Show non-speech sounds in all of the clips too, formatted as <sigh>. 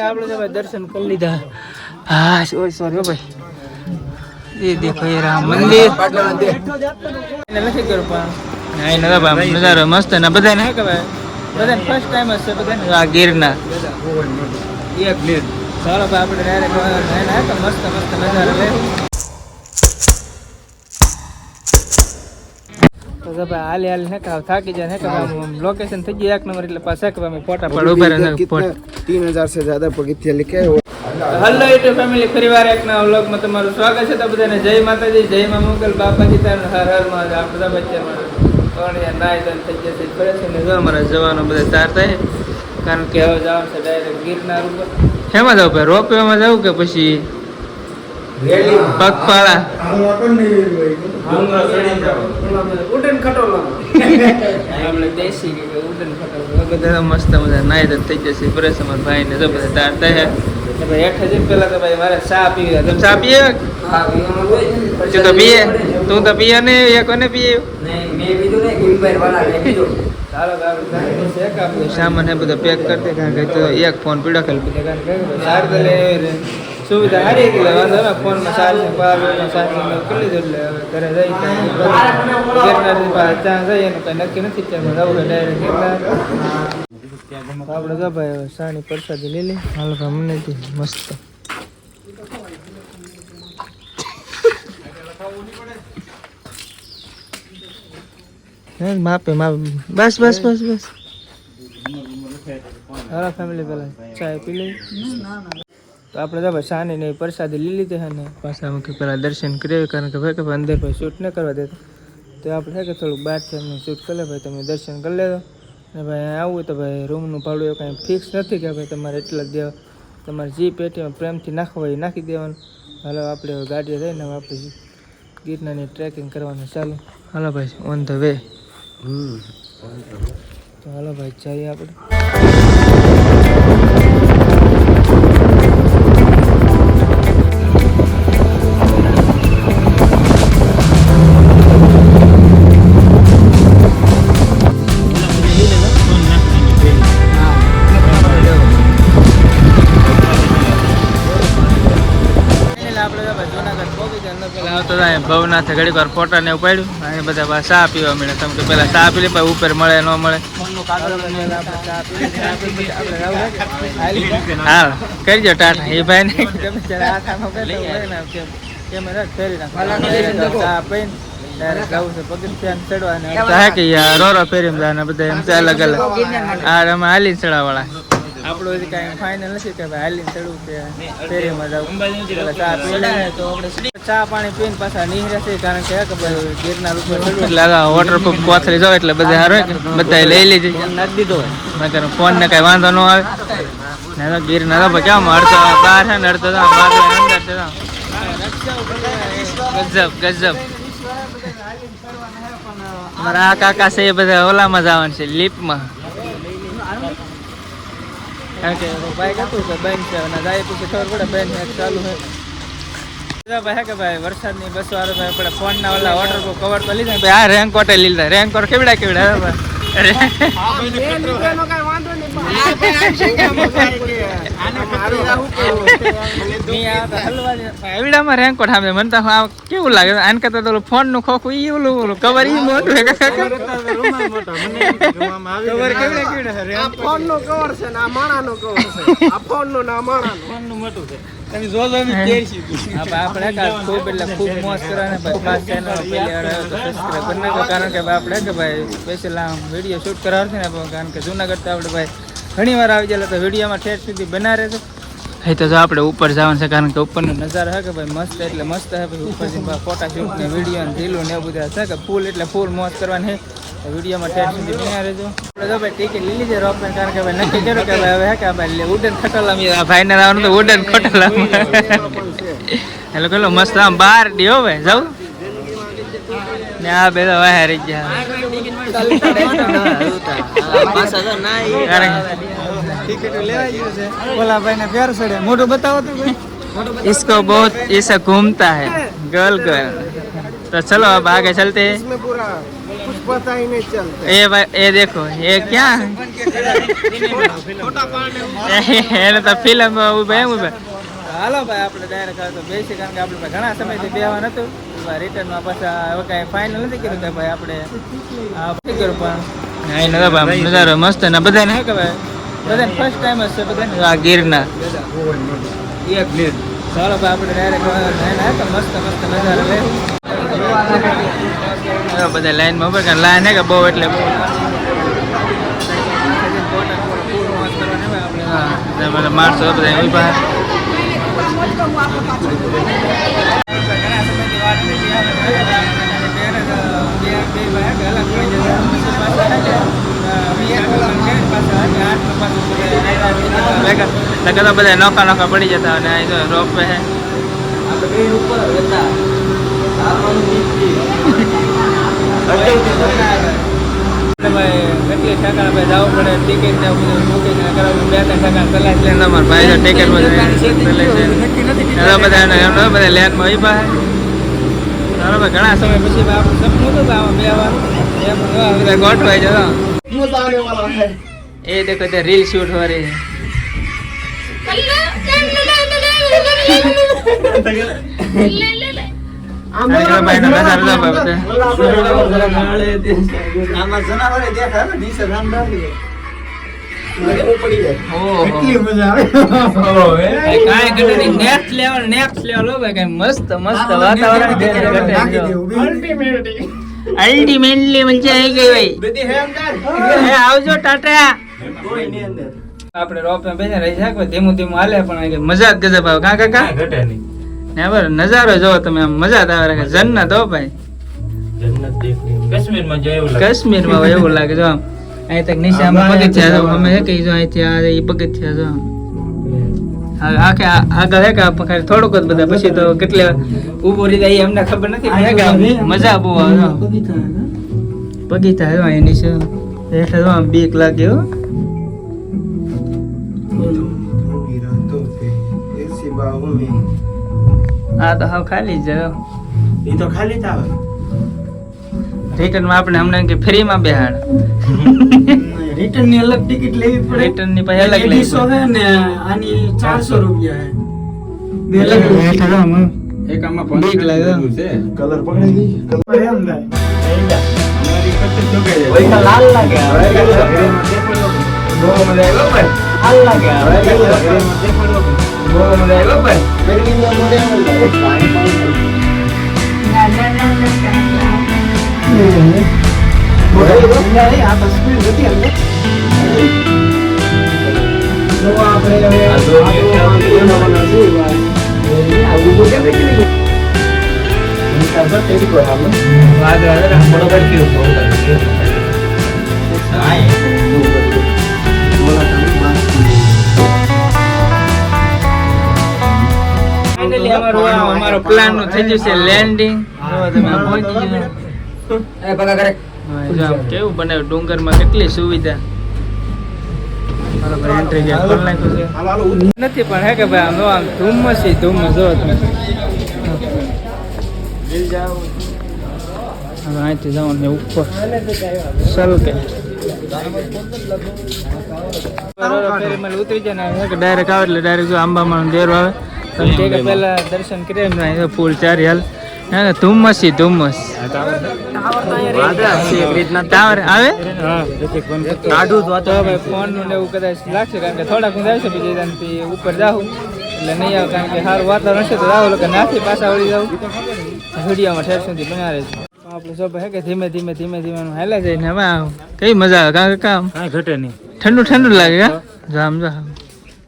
આપણે તો ભાઈ દર્શન કરી લીધા. હા સોરી સોરી ભાઈ. એ દેખો એ રામ મંદિર. નથી કર્યું પણ. હા એને ભાઈ નજારો મસ્ત ને બધાને હે કે ભાઈ બધાને ફર્સ્ટ ટાઈમ હશે બધાને. આ ગીરના. એક મિનિટ ચાલો ભાઈ આપણે ડાયરેક્ટ મસ્ત મસ્ત નજારો લે. સ્વાગત છે તો બધાને જય માતાજી જય મા મોગલ બાપાજી તાર હર હર મહાદેવ. આ બધા બચ્ચામાં નાય થઈ જશે છે ને જો અમારા જવાનો બધા તૈયાર થાય. કારણ કે હવે જવાનું છે ડાયરેક્ટ ગિરનાર ઉપર. હેમાં જાવ ભાઈ રોપવેમાં જાવ કે પછી ಪಕ್ಪಾಳ બધા મસ્ત મજા નાય તો થઈ જશે બરેસ અમાર ભાઈ ને જો બધા તાર થાય ભાઈ એક હજી પેલા તો ભાઈ મારે ચા પીવી તમે ચા પીએ તું તો પીએ તું તો પીએ ને એ કોને પીએ સામાન હે બધો પેક કરતે કારણ કે એક ફોન પીડો ખેલ બધા કારણ કે સાર તો લે સુવિધા સારી હતી એટલે વાંધો ના, ફોનમાં ચાર્જિંગ પાવર ચાર્જિંગ કરી લીધું એટલે હવે ઘરે જઈ ત્યાં જઈએ એનું કંઈ નક્કી નથી, ત્યાં ડાયરેક્ટ ગિરનાર આપણે જો ભાઈ સાની પ્રસાદી લઈ લે હાલ ભાઈ મને મસ્ત. માપે માપે. બસ બસ બસ બસ. હાલો ફેમિલી પેલા ચાય પી લઈ તો આપણે તો ભાઈ સાની ને પ્રસાદી લઈ લીધી છે ને. પાછા અમે પહેલાં દર્શન કરીએ કારણ કે ભાઈ કે ભાઈ અંદર ભાઈ શૂટ ન કરવા દેતો. તો આપણે કે થોડુંક બહારથી અમને શૂટ કરી લે ભાઈ તમે દર્શન કરી લેજો. ને ભાઈ આવવું તો ભાઈ રૂમનું ભાડું એવું કાંઈ ફિક્સ નથી કે ભાઈ તમારે એટલા જ દેવા. તમારે જે પેટીમાં પ્રેમથી નાખવા એ નાખી દેવાનું. હાલો આપણે ગાડીએ રહીને હવે આપણે ગિરનારની ટ્રેકિંગ કરવાનું ચાલુ. હાલો ભાઈ ઓન ધ વે તો હાલો ભાઈ જઈએ આપણે. ભવનાથે ઘડીક વાર ફોટા ને એવું પાડ્યું. અહીંયા બધા પાછા ચા પીવા મળે તમે કે પેલા ચા પી લે, પછી ઉપર મળે, ન મળે. હા કરજો ટાટા, એ ભાઈ ને રોરો ફેરી બધા એમ અલગ અલગ આ અમે હાલી ચડાવાળા આપણું હજી કાંઈ ફાઇનલ નથી કે ભાઈ હાલીને ચડવું કે ફેરીમાં જવું એટલે ચા પી તો આપણે ચા પાણી પીને પાછા નીકળે છે કારણ કે ભાઈ ઉપર લાગા વોટરપ્રૂફ કોથળી જાવ એટલે બધા હારો બધા લઈ લેજે. નાખી દીધો નકર ફોન ને કઈ વાંધો ન આવે. ના તો ના તો કેમ અડધો બહાર છે ને અડધો અંદર છે ગજબ ગજબ. મારા આ કાકા છે એ બધા ઓલામાં જવાનું છે લીપમાં કારણ કે ભાઈ હતું કે બેન છે અને જાય પછી ખબર પડે બેન એક ચાલુ છે. ભાઈ કે ભાઈ વરસાદની બસો વાળો ભાઈ આપણે ફોનના ઓલા વોટર કવર તો લીધા ભાઈ આ રેનકોટે લીધા રેનકોટ કેવડા કેવડા ભાઈ. એવડામાં રેનકોટ સામે મને તો આ કેવું લાગે? આને કરતા તો ફોનનું ખોખું ઈ ઓલું ઓલું કવર ઈ મોટું ફોન નો કવર છે. ને આ માણા નો કવર છે. આ ફોન નો ના માણા નો આપણે કાંઈ ખૂબ એટલે ખૂબ કરવાના ચેનલ કરી નાખો કારણ કે આપણે કે ભાઈ સ્પેશિયલ આમ વીડિયો શૂટ કરાવવા છે ને કારણ કે જુનાગઢ તો આપણે ભાઈ ઘણી વાર આવી જાય તો વિડીયોમાં ઠેર સુધી બના રહેશે એ તો જો આપણે ઉપર જવાનું છે, કારણ કે ઉપરનો નજારો છે કે ભાઈ મસ્ત એટલે મસ્ત છે ભાઈ ઉપર જઈને ફોટા શૂટ ને વીડિયો ને ઢીલું ને એવું બધા છે કે ફૂલ એટલે ફૂલ મોજ કરવાની વિડીયોમાં ઠેઠ સુધી બન્યા રહેજો આપણે જો ભાઈ ટિકિટ લઈ છે રોપ કારણ કે ભાઈ નક્કી કર્યું કે ભાઈ હવે હે કે ભાઈ ઉડન ખટોલા આ ભાઈને આવવાનું તો ઉડન ખટોલા હેલો પેલો મસ્ત આમ બાર ડી હો ભાઈ જાઉં ને આ બે તો વાહે રહી ગયા. બોલા ભાઈ ને પ્યાર ચડે મોઢું બતાવો તો ભાઈ इसको बहुत ऐसा घूमता है गर्ल गर्ल तो चलो अब आगे चलते हैं इसमें पूरा कुछ पता ही नहीं चलता ये भाई ये देखो ये क्या है ખોટા પાણી એને તો ફિલ્મ ઉભા એમ ઉભા હાલો ભાઈ આપણે ડાયરેક્ટ આવે તો બેસી કારણ કે આપણે પાસે ઘણા સમયથી બેહવા નતું રિટર્નમાં પાછા હવે કાંઈ ફાઇનલ નથી કર્યું કે ભાઈ આપણે આ નથી કર્યું પણ? અહીં નતા ભાઈ નજારો મસ્ત ને બધાને હે કે ભાઈ બધાને ફર્સ્ટ ટાઈમ જ છે બધાને. આ ગીરના. એક મિનિટ ચાલો ભાઈ આપણે ડાયરેક્ટ લાઈન તો મસ્ત મસ્ત નજારો લે. બધા લાઈનમાં ઊભા કારણ લાઈન હે કે બહુ એટલે માણસો બધા ઊભા. લગતા બધા નોખા નોખા પડી જતા અને અહીં તો રોપ હે કેટલી ઠેકાણે ભાઈ જવું પડે ટિકિટ ને બધું બુકિંગ ને કરાવવું બે ત્રણ ઠેકાણે કલાક લઈને અમારા ભાઈ તો ટિકિટ બધા બધા એમનો બધા લેનમાં આવી બરાબર ઘણા સમય પછી આપણું સપનું હતું બે બધા ગોઠવાય છે એ તો કદે રીલ શૂટ હો રહી કેટલી મજા આવે. કાંઈ ઘટે નહીં. next level, next હો ભાઈ, મસ્ત મસ્ત વાતાવરણ છે, ઘટે મજા આવી ગઈ ભાઈ. બધી હે આવજો ટાટા. કોઈ ની અંદર. આપણે રોપમાં બેસી રહી શકો ધીમું ધીમું હાલે પણ મજા જ ગજબ આવે. કા કાકા ઘટે નહીં. ને નજારો જોવો તમે આમ મજા જ આવે રાખે જન્નત હો ભાઈ. જન્નત દેખની કાશ્મીરમાં જાય એવું લાગે. કાશ્મીરમાં હોય એવું લાગે જો આમ. અહીં તક નીચે પગથિયા જો અમે હે કે જો અહીંથી આ એ પગથિયા આમ. આખે આગળ હે કે ખાલી થોડુંક જ બધા પછી તો કેટલે રહી જાય એ અમને ખબર નથી હે મજા બહુ આવે. પગીતા જો અહીં નીચે હેઠળ આમ બીક લાગે હો આ તો હાવ ખાલી જ એ તો ખાલી જ આવે રિટર્નમાં આપણે હમણાં કે ફ્રીમાં બેહાડ. <laughs> રિટર્નની અલગ ટિકિટ લેવી પડે. રિટર્નની પછી અલગ લઈ પડે. હે ને આની ચારસો રૂપિયા હે. બે અલગ હેઠળ આમ. બીક લાગે. છે. કલર પકડી ગઈ કલર એમ પૈસા લાલ લાગે. લાલ લાગે. હવે નિકાલ તો તેરી કોઈ અમારું પ્લાનનું થઈ જશે લેન્ડિંગ તમે પહોંચી ગયા. કેવું બનાવ્યું ડુંગરમાં કેટલી સુવિધા? બરાબર એન્ટ્રી ગેટ ખોલી નાખ્યું છે. નથી પણ હે કે ભાઈ આમ આમ ધુમ્મસ ઈ ધુમ્મસ જો તમે. હવે અહીંથી જવાનું છે ઉપર. સલકે ઉતરી જાય ને કે ડાયરેક્ટ આવે એટલે ડાયરેક્ટ જો આંબામાં દેરો આવે. કે પહેલા દર્શન કરીએ ફૂલ ચારી હાલ. હે કે ધુમ્મસ ટાવર આવે? કાઢું તો તો ભાઈ ફોનનું ને એવું કદાચ લાગશે કારણ કે થોડાક હું આવશે બીજી ત્યાંથી ઉપર જાઉં. એટલે નહીં આવે કારણ કે સારું વાતાવરણ હશે તો જાવ કે નાથી પાછા વળી જાઉં. વિડીયોમાં ઠેર સુધી બનાવે છે. આપણે સબ હે કે ધીમે ધીમે ધીમે ધીમે આમ હાલ્યા જાય ને હવે કઈ મજા આવે? કારણ કે કામ કાંઈ ઘટે નહીં. ઠંડુ ઠંડુ લાગે હા. જામ જામ.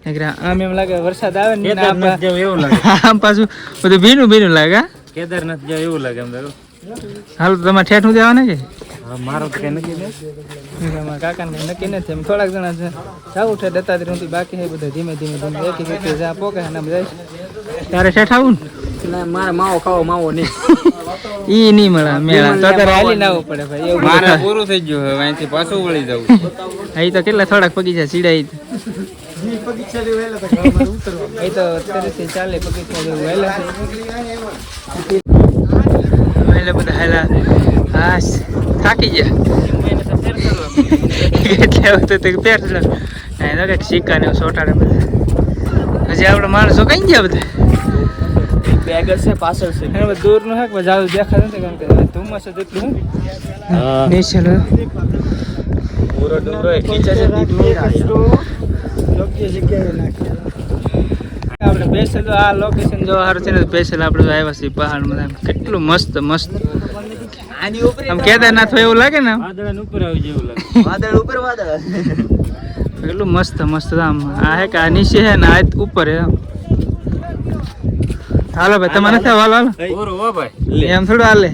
એક આમ એમ લાગે વરસાદ આવે ને આમ એવું લાગે. <laughs> આમ પાછું બધું ભીનું ભીનું લાગે હા? કેદારનાથ જાવ એવું લાગે એમ તો હાલ તમે તમારે ઠેઠ સુધી આવવાના કે મારો તો કઈ નથી. ને અમારા કાકાને નક્કી નથી. થોડાક જણા છે. જવું છે દત્તાત્રેય સુધી બાકી છે બધા ધીમે ધીમે ધીમે એક એક એક જા પોકે ને આમ જાય. તારે શેઠ આવું ને? મારે માવો ખાવો માવો નહીં. ને ઈ નહીં મળે મેળા. તો તારે હાલી ના પડે ભાઈ એવું મારે પૂરું થઈ ગયું હવે અહીંથી પાછું વળી જવું અહીં તો કેટલા થોડાક પગી જાય સીડાઈ અહીં તો ચાલે પગી વહેલા વહેલા બધા હેલા હા થાકી ગયા. એટલે તો તે પહેરલો ના તો કંઈક સિક્કા ને એવું સોટાડે બધા. હજી આપણે માણસો કઈ ગયા બધા? બેગ છે પાછળ છે. એને બધું દૂરનું હે કે જાવ દેખાતું નથી? કારણ કે ધુમ્મસ જ એટલું હું. નીચે પૂરો ડુંગરો ખીચે છે જગ્યાએ નાખીએ આપણે સ્પેશિયલ આ લોકેશન જો સારું છે ને સ્પેશિયલ આપણે આવ્યા છીએ પહાડમાં. કેટલું મસ્ત મસ્ત. આમ કેદારનાથ હોય એવું લાગે ને આમ? ઉપર આવી જેવું લાગે. વાદળ ઉપર વાદળ. કેટલું મસ્ત મસ્ત આમ. આ હે કે આ નીચે હે ને આ ઉપર હે. હાલો ભાઈ તમારે નથી હાલો હાલો. ભાઈ. એમ થોડું હાલે.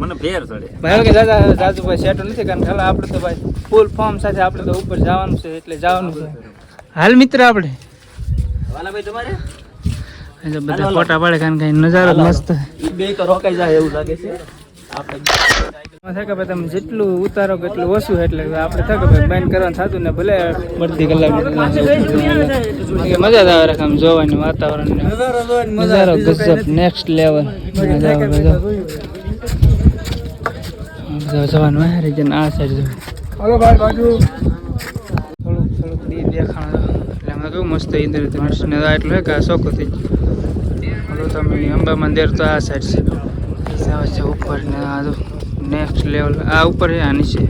મને ફેર ચડે. ભાઈ કે દાદા દાદુ ભાઈ સેટું નથી કારણ કે આપણે તો ભાઈ ફૂલ ફોર્મ સાથે આપણે તો ઉપર જવાનું છે એટલે જવાનું છે. હાલ મિત્ર આપણે. વાલા તમારે? બધા ફોટા પાડે કારણ કે નજારો મસ્ત બે તો રોકાઈ જાય એવું લાગે છે. આપણે કે તમે જેટલું ઉતારો કે એટલું ઓછું એટલે આપણે થાય કે ભાઈ બંધ કરવાનું થતું ને ભલે બધી કલાક મજા આવે રાખે આમ જોવાની વાતાવરણ ને. નજારો ગજબ નેક્સ્ટ લેવલ મજા આવે જવાનું આ સાઈડ હલો ભાઈ બાજુ થોડુંક થોડુંક દી દેખાણ એટલે અમે કેવું મસ્ત ઇન્દ્ર ધનુષ ને આ એટલું કે આ ચોખ્ખો થઈ ગયો. તમે અંબા મંદિર તો આ સાઈડ છે. છે ઉપર ને આ તો નેક્સ્ટ લેવલ આ ઉપર છે આની છે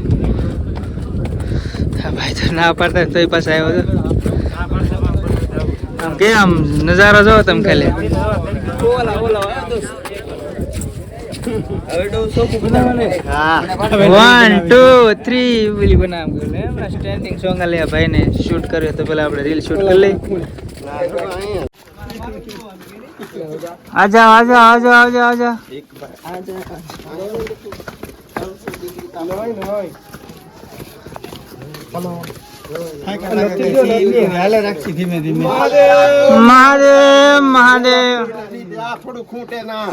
ભાઈ તો ના પાડતા તો પાસે આવ્યો હતો આમ કે આમ નજારો જો તમે ખાલી ઓલા ઓલા હવે તો સોફું બનાવવાનું હા વન ટુ થ્રી પેલી બનાવ ગયું એમ સ્ટેન્ડિંગ સોંગ લે ભાઈને શૂટ કર્યો તો પેલા આપણે રીલ શૂટ કરી લઈ આજા આજા આજા આજા આજા હાલે રાખી ધીમે ધીમે મહાદેવ મહાદેવ થોડું ખૂટે ના.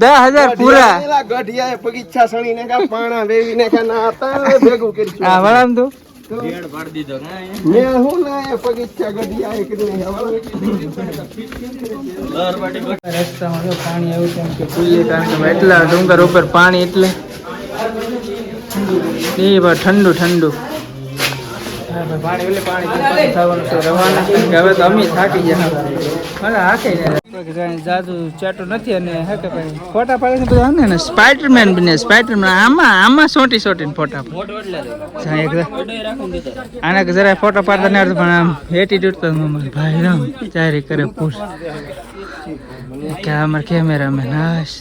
દસ હજાર પૂરા. ગઢિયા ગઢિયાએ સણી ને કા પાણા વેવીને કા ના હતા ભેગું કરી હા વળામ તું. ના એટલા ડુંગર ઉપર પાણી એટલે ઠંડુ ઠંડુ. પાણી એટલે પાણી થવાનું રવાના. હવે તો અમે થાકી ગયા. હાકે જાય જાદુ ચાટો નથી અને હે કે ભાઈ ફોટા પાડે છે બધા ને સ્પાઈડરમેન બને સ્પાઈડરમેન આમાં આમાં સોટી સોટીને ફોટા આને જરા ફોટા પાડતા નહીં પણ આમ એટીટ્યુડ તો ભાઈ રામ ચારી કરે પૂર કે અમાર કેમેરામેન હાશ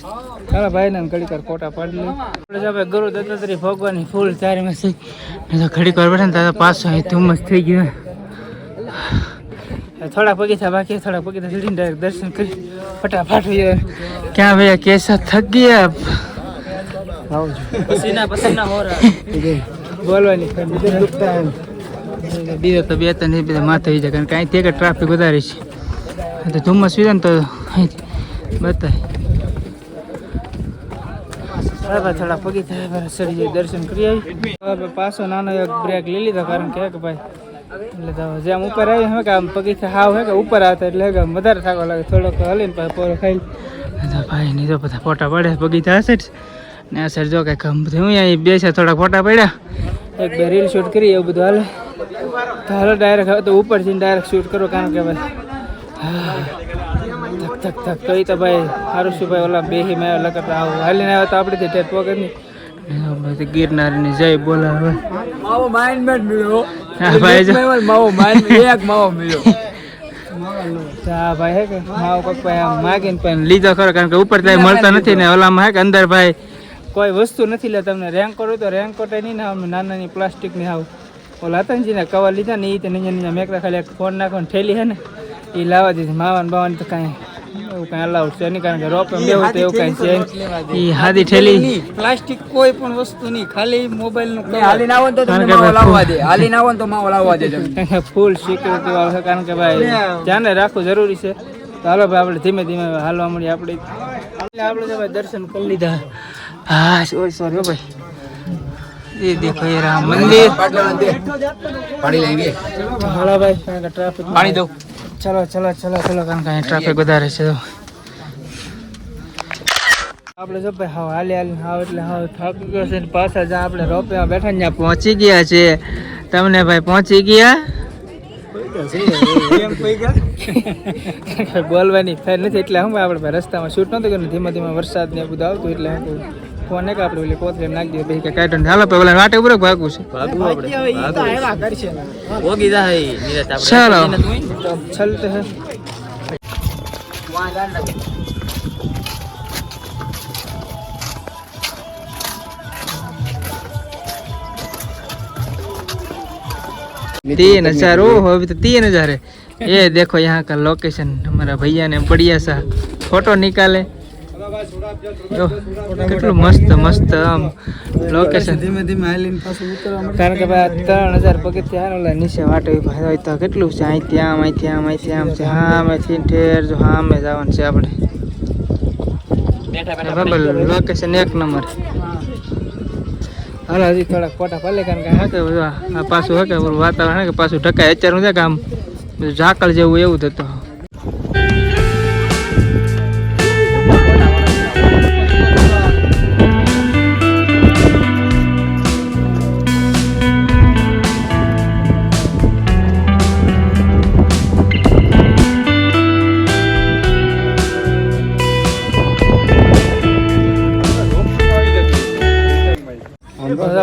ચાલો ભાઈ ને ઘડીક ફોટા પાડી લઈએ આપણે ગુરુ દત્તાત્રેય ભગવાનની ફૂલ ચારીમાં છે ને તો ઘડીક વાર બેઠા ને તો પાછો અહીં ધુમ્મસ થઈ ગયો. થોડા પગીથા બાકી થોડા પગીથા ચડીને ડાયરેક્ટ દર્શન કરી ફટાફટ ક્યાં ભાઈ કેસા થક ગયા પસીના પસીના હો બોલવાની બીજો તો બે ત્રણ બધા માથે આવી જાય કારણ કે અહીંથી એક ટ્રાફિક વધારે છે. તો ધુમ્મસ વીધે ને તો બતાય. બરાબર થોડા પગી થાય સરી દર્શન કરી આવી. પાછો નાનો એક બ્રેક લઈ લીધો કારણ કે કે ભાઈ એટલે તો જેમ ઉપર આવી હવે કે આમ પગીથી હાવ હે કે ઉપર આવતા એટલે કે વધારે થાકો લાગે. થોડોક હલીને પછી પોરો ખાઈ તો ભાઈ નહીં તો બધા ફોટા પડે બગીચા હશે જ. ને આ સાઈડ જો બધું હું અહીં બે છે થોડા ફોટા પડ્યા. એક બે રીલ શૂટ કરી, એવું બધું હાલે. તો હાલો ડાયરેક્ટ હવે તો ઉપર જઈને ડાયરેક્ટ શૂટ કરો, કારણ કે ભાઈ ધક ધક થક તો એ તો ભાઈ સારું શું ભાઈ ઓલા બેહી મેં લગતા આવું. હાલીને આવ્યો તો આપણે ટેટ પગ ગિરનારની જય બોલાવે. માવો માઇન્ડ મેટ હા ભાઈ જો. માવો <laughs> એક માવો મળ્યો. હા ભાઈ હે કે માવો કોક ભાઈ માગીને પણ લીધો ખરો કારણ કે ઉપર ત્યાં મળતા નથી ને ઓલામાં હે કે અંદર ભાઈ કોઈ વસ્તુ નથી લે તમને રેન્કોટ તો રેન્કોટ નહીં ને નાના નાની પ્લાસ્ટિકની આવું ઓલા હતા ને કવર લીધા ને એ તો નીચે નીચે મેકડા ખાલી ફોન નાખો ઠેલી હે ને એ લાવવા દીધી. માવાન બાવાન તો કાંઈ કાંઈ અલાઉડ છે નહીં કારણ કે રોપ એમ બેવું તો એવું કાંઈ છે એ હાદી ઠેલી. પ્લાસ્ટિક કોઈ પણ વસ્તુ નહીં. ખાલી મોબાઈલનું હાલી ના તો તમને માવો લાવવા દે. હાલી ના તો માવો લાવવા દે ફૂલ સિક્યુરિટી <laughs> વાળો છે કારણ કે ભાઈ ધ્યાન રાખવું જરૂરી છે. તો હાલો ભાઈ આપણે ધીમે ધીમે હાલવા મળીએ આપણે. આપણે ભાઈ દર્શન કરી લીધા. હા સોરી સોરી ભાઈ. એ દેખો એ રામ મંદિર. પાણી હાલો ભાઈ કારણ કે ટ્રાફિક પાણી દઉં ચલો ચલો ચલો ચલો કારણ કે અહીં ટ્રાફિક વધારે છે તો. આપણે જો ભાઈ હવે હાલી હાલી હાવ એટલે હાવ થાકી ગયો છે ને પાછા જ્યાં આપણે રોપે બેઠા ત્યાં પહોંચી ગયા છે. તમને ભાઈ પહોંચી ગયા? બોલવાની ફેર નથી એટલે હું આપણે ભાઈ રસ્તામાં શૂટ નહોતું કર્યું ધીમે ધીમે વરસાદ ને બધું આવતું એટલે હું ફોન એક આપણે ઓલી કોથળી નાખી દઈએ પછી કે કાંઈ નહીં. હાલો ભાઈ ઓલા વાટે ઉપર ભાગવું છે. ઓગી જાય નિરાત આપણે. ચાલો. તો ચલતે હે तीन हजार ओ हो अभी तो तीन हजार है ये देखो यहाँ का लोकेशन हमारा भैया ने बढ़िया सा फोटो निकाले જો, કેટલું મસ્ત મસ્ત આમ લોકેશન ધીમે ધીમે હાલીને પાછું ઉતરવા કારણ કે ભાઈ આ ત્રણ હજાર પગથિયા ઓલા નીચે વાટે ઉભા હોય તો કેટલું છે અહીંથી આમ અહીંથી આમ અહીંથી આમ છે હા આમેથી ઠેર જો હા અમે જવાનું છે આપણે બરાબર લોકેશન એક નંબર હાલો, હજી થોડાક ફોટા પાલે કારણ કે હા કે બધું આ પાછું હા કે વાતાવરણ હે કે પાછું ઢકાય. અત્યારનું છે કે આમ ઝાકળ જેવું એવું થતું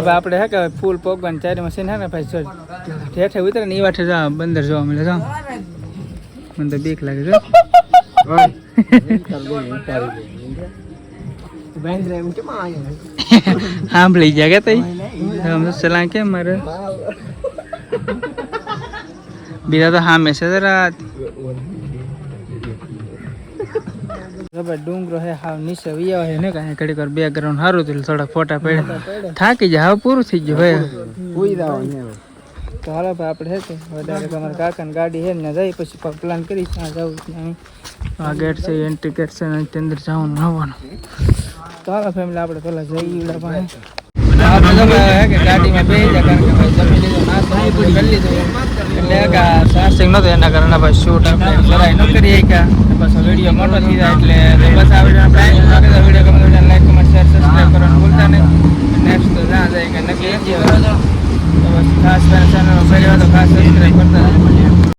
આપણે હે કે ફૂલ પોગવાની ચારી મશીન હે ને જો ઠેઠે ઉતરે ને એ વાઠે જા, બંદર જોવા મળે, જા. મને તો બીક લાગે છે સાંભળી ગયા કે તઈ? સલાહ કેમ મારે? બીજા તો સામે છે જરા ડુંગરો હે હાવ નીચે વિયા હે ને કાંઈ. ઘડીક વાર બેકગ્રાઉન્ડ સારું હતું એટલે થોડા ફોટા પડ્યા. થાકી જાય હવે પૂરું થઈ ગયું ભાઈ તો હાલો ભાઈ આપણે હે કે વધારે તમારા કાકાની ગાડી હે ને જાય પછી પ્લાન કરી ત્યાં જવું ત્યાં આ ગેટ છે એન્ટ્રી ગેટ છે ને ત્યાંની અંદર જવાનું આવવાનું તો હાલો ફેમિલી આપણે પેલા જઈએ ઓલા પાસે. આપણે તો ભાઈ હે કે ગાડીમાં બેસી જાય કારણ કે ભાઈ જમી લીધું નાસ્તો ને બધું કરી લીધું. એટલે કે આ ચાર્જિંગ નહોતું એના કારણે ભાઈ શૂટ આપણે જરાય ન કરીએ કે પાછો વીડિયો મોટો થઈ જાય એટલે બસ આ વીડિયો આપણે વીડિયો ગમે તો લાઈક કમેન્ટ શેર સબસ્ક્રાઈબ કરવાનું ભૂલતા નહીં. નેક્સ્ટ તો ના જાય કે નક્કી નથી તો બસ ખાસ કરીને ચેનલ પહેલી વાર તો ખાસ સબસ્ક્રાઈબ કરતા.